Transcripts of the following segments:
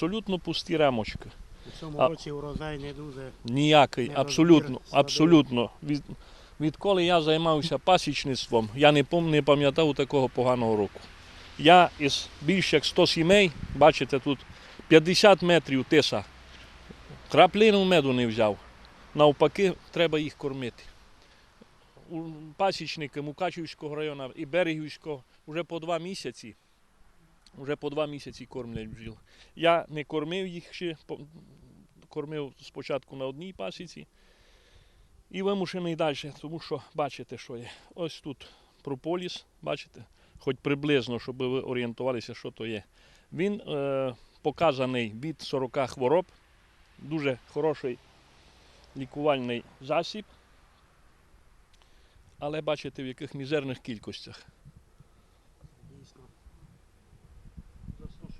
абсолютно пусті рамочки. У цьому А- році урожай не дуже. Ніякий, Не абсолютно, розбір абсолютно. Від, відколи я займався пасічництвом, я не, не пам'ятав такого поганого року. Я із більш як 100 сімей, бачите, тут 50 метрів тиса. Краплину меду не взяв. Навпаки, треба їх кормити. Пасічники Мукачівського району і Берегівського вже по два місяці. Вже по два місяці кормлять бджіл. Я не кормив їх ще, кормив спочатку на одній пасіці і вимушений далі, тому що бачите, що є. Ось тут прополіс, бачите, хоч приблизно, щоб ви орієнтувалися, що то є. Він е, показаний від 40 хвороб, дуже хороший лікувальний засіб. Але бачите, в яких мізерних кількостях. Дійсно.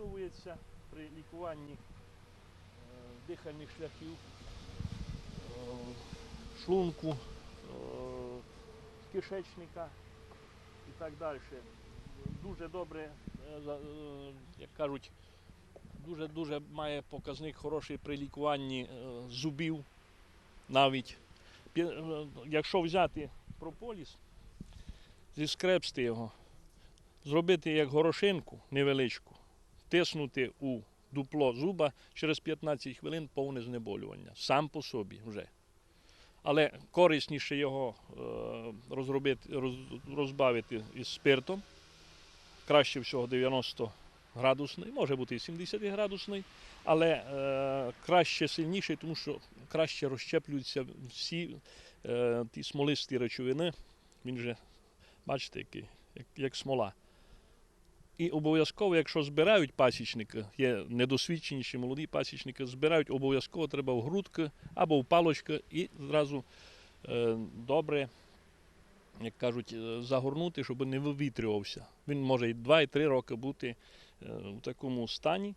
Застосовується при лікуванні е, дихальних шляхів, е, шлунку, е, кишечника і так далі. Дуже добре, як кажуть, дуже-дуже має показник хороший при лікуванні зубів навіть. Якщо взяти прополіс, зіскрепсти його, зробити як горошинку невеличку, тиснути у дупло зуба через 15 хвилин повне знеболювання. Сам по собі вже. Але корисніше його е, розробити, роз, розбавити із спиртом. Краще всього 90 градусний, може бути і 70 градусний, але е, краще сильніший, тому що краще розщеплюються всі е, ті смолисті речовини. Він же, бачите, який, як, як смола. І обов'язково, якщо збирають пасічники, є недосвідченіші молоді пасічники, збирають обов'язково треба в грудки або в палочки і зразу е, добре, як кажуть, е, загорнути, щоб не вивітрювався. Він може і 2, і 3 роки бути е, в такому стані.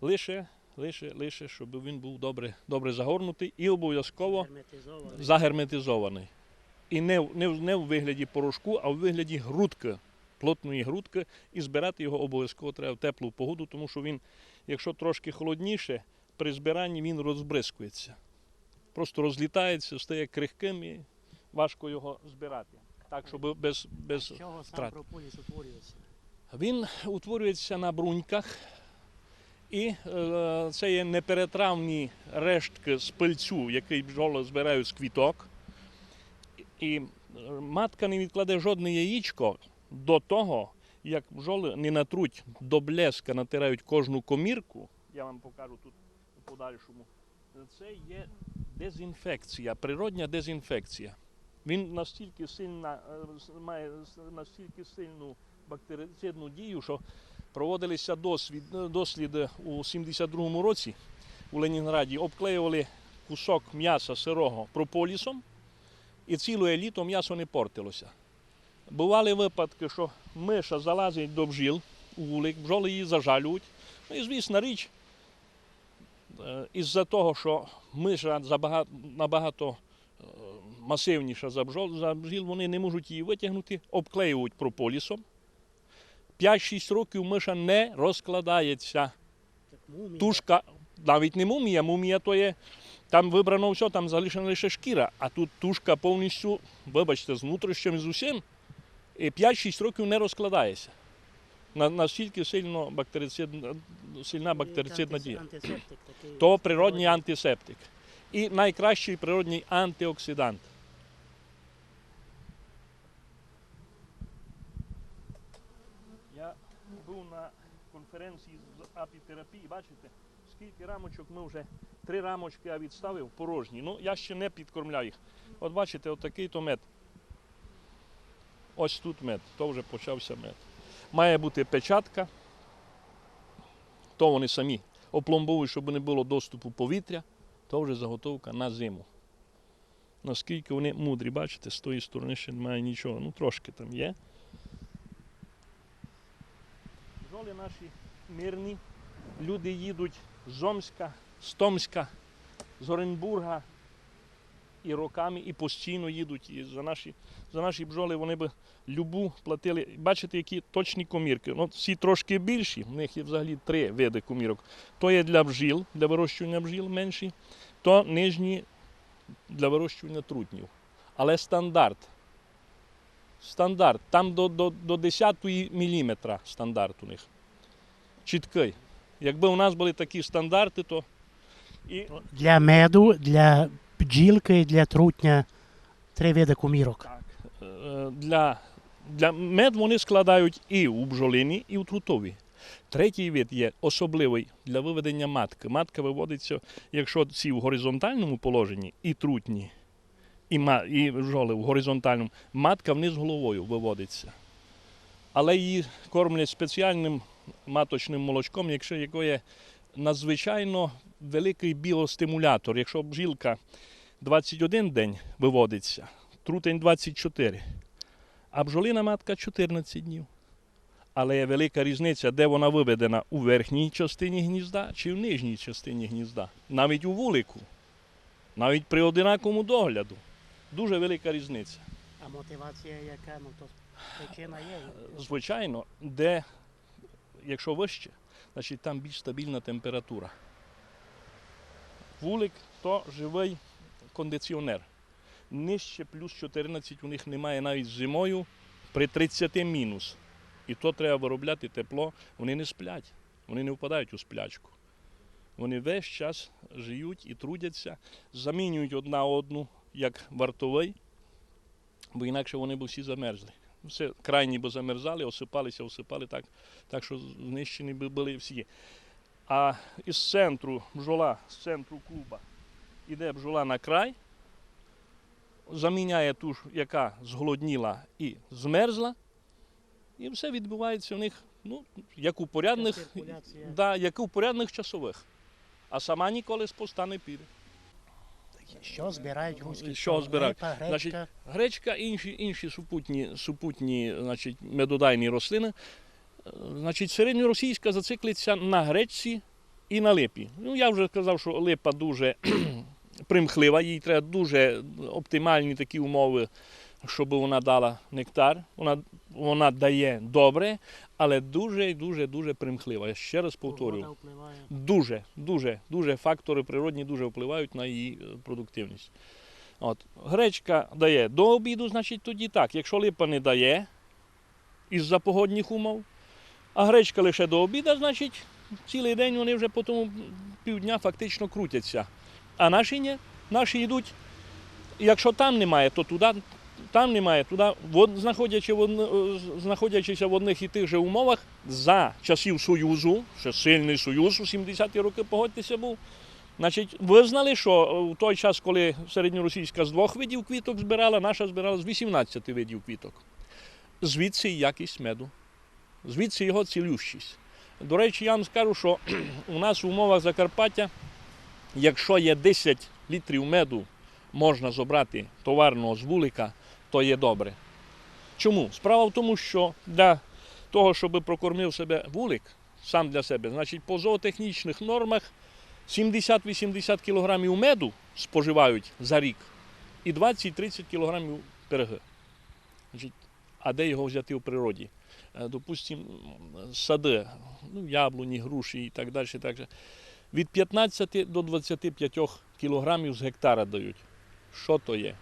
Лише, лише, лише, щоб він був добре, добре загорнутий і обов'язково Герметизований. загерметизований. І не, не, не в вигляді порошку, а в вигляді грудки, плотної грудки, і збирати його обов'язково треба в теплу погоду, тому що він, якщо трошки холодніше, при збиранні він розбризкується. Просто розлітається, стає крихким і важко його збирати. Так, щоб без, без чого сам прополіс утворюється? Він утворюється на бруньках, і е, це є неперетравні рештки з пильцю, який бджоли збирають з квіток. І е, матка не відкладе жодне яєчко до того, як бджоли не натруть до блеска, натирають кожну комірку. Я вам покажу тут у подальшому. Це є дезінфекція, природня дезінфекція. Він настільки сильна, е, має настільки сильну бактерицидну дію, що проводилися досвід, е, досліди у 72-му році у Ленінграді, обклеювали кусок м'яса сирого прополісом, і ціле літо м'ясо не портилося. Бували випадки, що миша залазить до бджіл у вулик, бджоли її зажалюють. Ну і звісна річ, е, із-за того, що миша забагато, набагато е, масивніша за бджол, за бджіл, вони не можуть її витягнути, обклеюють прополісом. 5-6 років миша не розкладається. Тушка, навіть не мумія, мумія то є, там вибрано все, там залишена лише шкіра, а тут тушка повністю, вибачте, з внутрішнім з усім, 5-6 років не розкладається. На- Настільки сильно бактерицидна, сильна бактерицидна дія. То природній антисептик. І найкращий природній антиоксидант. Я був на конференції з апітерапії, бачите, скільки рамочок ми вже, три рамочки я відставив порожні. Ну, я ще не підкормляв їх. От бачите, от такий то мед. Ось тут мед, то вже почався мед. Має бути печатка, то вони самі опломбовують, щоб не було доступу повітря, то вже заготовка на зиму. Наскільки вони мудрі, бачите, з тої сторони ще немає нічого. Ну трошки там є. Бджоли наші мирні. Люди їдуть з Омська, з Томська, з Оренбурга і роками, і постійно їдуть. І за наші, за наші бджоли вони б любу платили. Бачите, які точні комірки. Ну, всі трошки більші, в них є взагалі три види комірок. То є для бджіл, для вирощування бджіл менші, то нижні для вирощування трутнів. Але стандарт. Стандарт. Там до, до, до 10 міліметра стандарт у них. Чіткий. Якби у нас були такі стандарти, то і Для меду, для бджілки, для трутня три види кумірок. Е, Для, для мед вони складають і у бджолині, і у трутові. Третій вид є особливий для виведення матки. Матка виводиться, якщо ці в горизонтальному положенні, і трутні, і, і бджоли в горизонтальному, матка вниз головою виводиться. Але її кормлять спеціальним маточним молочком, якщо яке є надзвичайно великий біостимулятор. Якщо бджілка 21 день виводиться, трутень 24, а бджолина матка 14 днів. Але є велика різниця, де вона виведена у верхній частині гнізда чи в нижній частині гнізда. Навіть у вулику, навіть при одинаковому догляду. Дуже велика різниця. А мотивація яка? Ну то причина є. Звичайно, де, якщо вище, значить там більш стабільна температура. Вулик то живий кондиціонер. Нижче плюс 14 у них немає навіть зимою при 30 мінус. І то треба виробляти тепло. Вони не сплять, вони не впадають у сплячку. Вони весь час живуть і трудяться, замінюють одна одну як вартовий, бо інакше вони б всі замерзли. Все крайні б замерзали, осипалися, осипали так, так що знищені б були всі. А із центру бджола, з центру клуба, іде бджола на край, заміняє ту, яка зголодніла і змерзла, і все відбувається в них, ну, як у порядних, да, як у порядних часових. А сама ніколи з поста не піде. Що збирають руські? Що збирають? Гречка. Значить, Гречка і інші, інші супутні, супутні значить, медодайні рослини. Значить, середньоросійська зациклиться на гречці і на липі. Ну, я вже казав, що липа дуже примхлива, їй треба дуже оптимальні такі умови, щоб вона дала нектар. Вона, вона дає добре, але дуже, дуже, дуже примхлива. Я ще раз повторюю. Дуже, дуже, дуже фактори природні дуже впливають на її е, продуктивність. От. Гречка дає до обіду, значить тоді так. Якщо липа не дає із-за погодних умов, а гречка лише до обіду, значить цілий день вони вже по тому півдня фактично крутяться. А наші ні. Наші йдуть, якщо там немає, то туди, там немає, туди, знаходячи в, е, знаходячися в одних і тих же умовах за часів Союзу, ще сильний Союз у 70-ті роки, погодьтеся, був. Значить, визнали, що в той час, коли середньоросійська з двох видів квіток збирала, наша збирала з 18 видів квіток. Звідси якість меду, звідси його цілющість. До речі, я вам скажу, що у нас в умовах Закарпаття, якщо є 10 літрів меду можна забрати товарного з вулика, то є добре. Чому? Справа в тому, що для того, щоб прокормив себе вулик сам для себе, значить по зоотехнічних нормах 70-80 кг меду споживають за рік і 20-30 кг. Значить, а де його взяти в природі? Е, Допустимо, сади, ну, яблуні, груші і так далі. Так далі. Від 15 до 25 кілограмів з гектара дають. Що то є?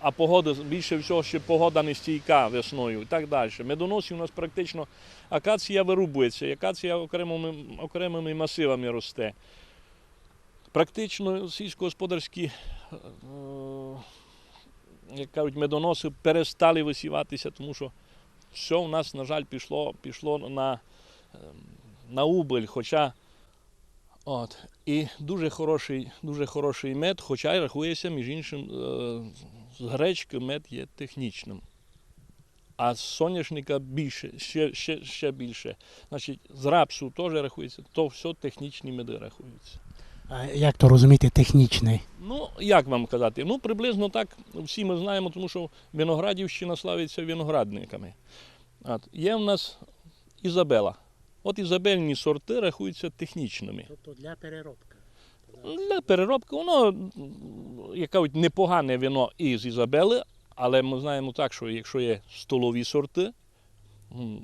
А погода, більше всього, ще погода нестійка весною і так далі. Медоносів у нас практично акація вирубується, акація окремими, окремими масивами росте. Практично сільськогосподарські, е, як кажуть, медоноси перестали висіватися, тому що все у нас, на жаль, пішло, пішло на, е, на убиль. Хоча От. І дуже хороший, дуже хороший мед, хоча й рахується, між іншим, е, з гречки мед є технічним. А з соняшника більше, ще, ще, ще більше. Значить, з рапсу теж рахується, то все технічні меди рахуються. А як то розуміти технічний? Ну, як вам казати? Ну, приблизно так всі ми знаємо, тому що Виноградівщина славиться виноградниками. От. Є в нас Ізабела. От ізабельні сорти рахуються технічними. Тобто для переробки. Для переробки воно от непогане вино із Ізабели, але ми знаємо так, що якщо є столові сорти,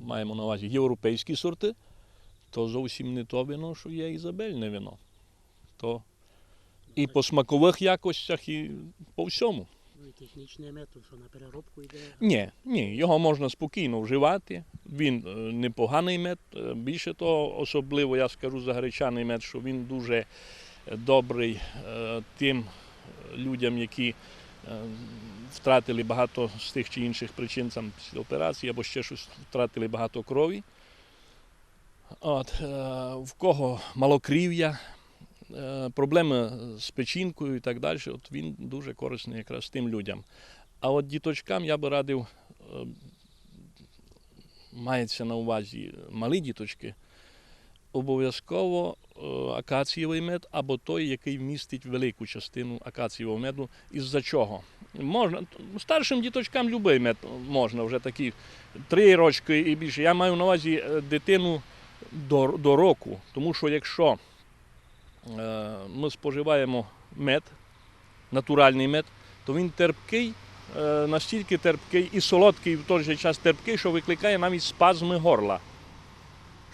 маємо на увазі європейські сорти, то зовсім не то вино, що є ізабельне вино. То і по смакових якостях, і по всьому. Ну і технічний метод, що на переробку йде. Ні, ні, його можна спокійно вживати. Він е, непоганий мед. Е, Більше того, особливо я скажу за гречаний мед, що він дуже е, добрий тим людям, які втратили багато з тих чи інших причин там, після операції або ще щось втратили багато крові. От, в кого малокрів'я, проблеми з печінкою і так далі, от він дуже корисний якраз тим людям. А от діточкам я би радив, е, мається на увазі малі діточки, обов'язково е, акацієвий мед або той, який містить велику частину акацієвого меду. Із-за чого? Можна, старшим діточкам будь-який мед можна, вже такі три рочки і більше. Я маю на увазі е, дитину до, до року, тому що якщо е, ми споживаємо мед, натуральний мед, то він терпкий, е, настільки терпкий і солодкий в той же час терпкий, що викликає навіть спазми горла.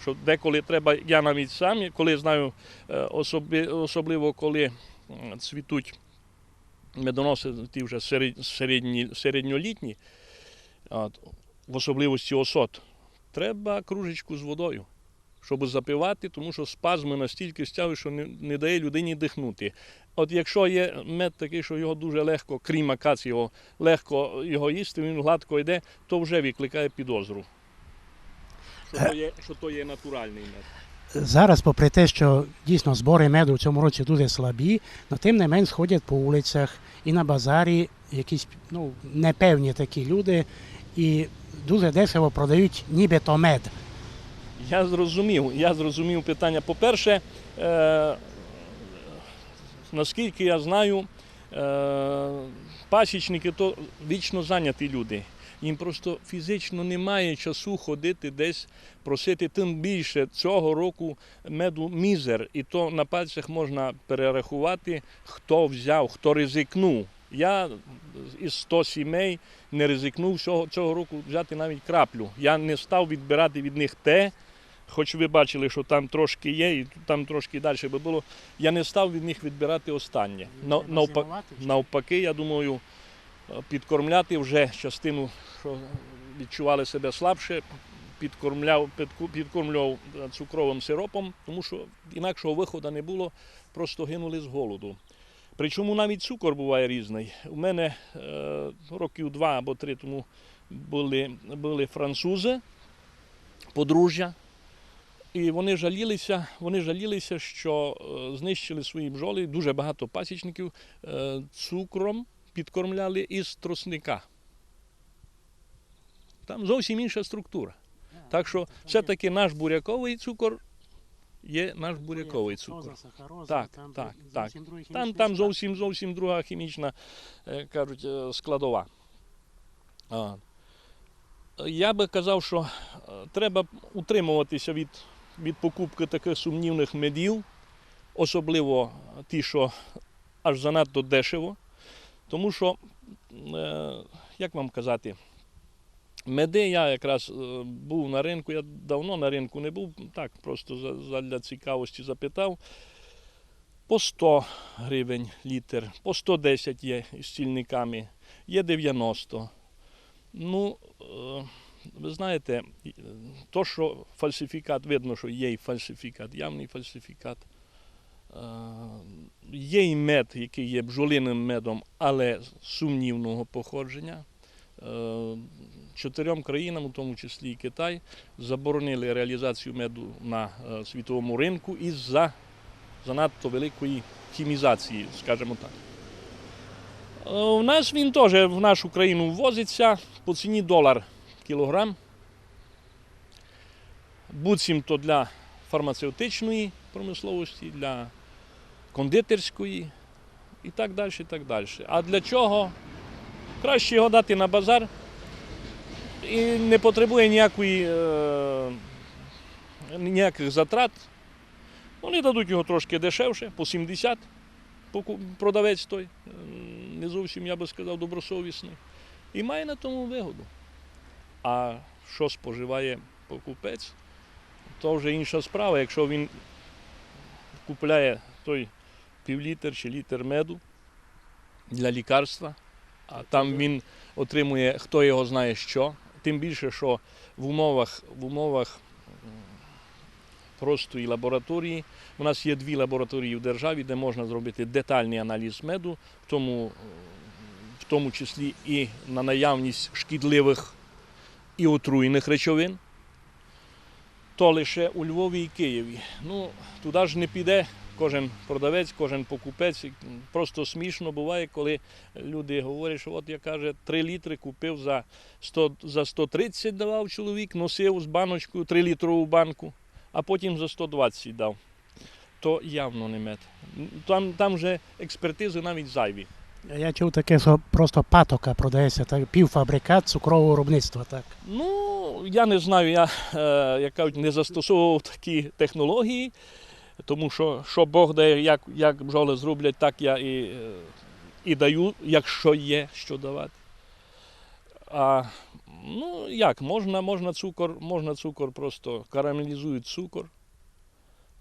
Що деколи треба, я навіть сам, коли знаю, е, особливо коли цвітуть медоноси, ті вже середні, середньолітні, в особливості осот, треба кружечку з водою, щоб запивати, тому що спазми настільки стяли, що не, не дає людині дихнути. От якщо є мед такий, що його дуже легко, крім акації, легко його їсти, він гладко йде, то вже викликає підозру. Що то є, що то є натуральний мед. Зараз, попри те, що дійсно збори меду в цьому році дуже слабі, але тим не менш ходять по вулицях і на базарі якісь ну, непевні такі люди і дуже дешево продають нібито мед. Я зрозумів, я зрозумів питання. По-перше, е, наскільки я знаю, е, пасічники то вічно зайняті люди. Їм просто фізично немає часу ходити десь просити. Тим більше цього року меду мізер, і то на пальцях можна перерахувати, хто взяв, хто ризикнув. Я із 100 сімей не ризикнув цього, року взяти навіть краплю. Я не став відбирати від них те, хоч ви бачили, що там трошки є, і там трошки далі би було. Я не став від них відбирати останнє. Навпаки, я думаю, е, підкормляти вже частину, що відчували себе слабше, підкормляв, підкормлював е, цукровим сиропом, тому що інакшого виходу не було, просто гинули з голоду. Причому навіть цукор буває різний. У мене е, років два або три тому були, були французи, подружжя, і вони жалілися, вони жалілися, що е, знищили свої бджоли, дуже багато пасічників е, цукром підкормляли із тросника. Там зовсім інша структура. Так що все-таки наш буряковий цукор є наш буряковий цукор. Так, так, так. Там, там зовсім зовсім друга хімічна, е, кажуть, складова. Я би казав, що треба утримуватися від, від покупки таких сумнівних медів, особливо ті, що аж занадто дешево. Тому що, е, як вам казати, меди я якраз е, був на ринку, я давно на ринку не був, так, просто для цікавості запитав. По 100 гривень літр, по 110 є із стільниками, є 90. Ну, е, ви знаєте, е, то, що фальсифікат, видно, що є фальсифікат, явний фальсифікат. Е, Є і мед, який є бджолиним медом, але сумнівного походження. Е, Чотирьом країнам, у тому числі і Китай, заборонили реалізацію меду на світовому ринку із-за занадто великої хімізації, скажімо так. У нас він теж в нашу країну ввозиться по ціні долар кілограм. Буцімто для фармацевтичної промисловості, для кондитерської і так далі. І так далі. А для чого? Краще його дати на базар і не потребує ніякої, е, ніяких затрат. Вони дадуть його трошки дешевше, по 70, продавець той, не зовсім, я би сказав, добросовісний, і має на тому вигоду. А що споживає покупець, то вже інша справа. Якщо він купляє той півлітр чи літр меду для лікарства, а там він отримує, хто його знає що. Тим більше, що в умовах, в умовах простої лабораторії, у нас є дві лабораторії в державі, де можна зробити детальний аналіз меду, в тому, в тому числі і на наявність шкідливих і отруєних речовин, то лише у Львові і Києві. Ну, туди ж не піде кожен продавець, кожен покупець. Просто смішно буває, коли люди говорять, що от я каже, 3 літри купив за 100, за 130 давав чоловік, носив з баночкою 3 літрову банку, а потім за 120 дав. То явно не мед. Там, там вже експертизи навіть зайві. Я чув таке, що просто патока продається, так, півфабрикат цукрового виробництва. Так. Ну, я не знаю, я, е, як кажуть, не застосовував такі технології, тому що що Бог дає, як, як бджоли зроблять, так я і, і даю, якщо є що давати. А ну як, можна, можна цукор, можна цукор просто карамелізують цукор.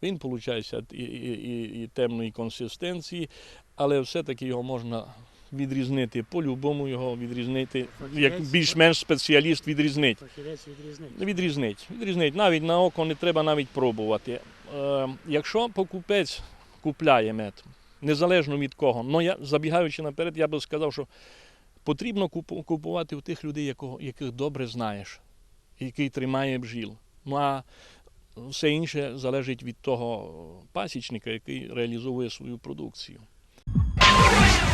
Він виходить і, і, і, і темної консистенції, але все-таки його можна відрізнити, по-любому його відрізнити, як більш-менш спеціаліст відрізнить. Фахівець відрізнить. Відрізнить. Навіть на око не треба навіть пробувати. Е, якщо покупець купляє мед, незалежно від кого, ну я забігаючи наперед, я би сказав, що потрібно купувати у тих людей, якого, яких добре знаєш, який тримає бджіл. Ну а все інше залежить від того пасічника, який реалізовує свою продукцію. Bam!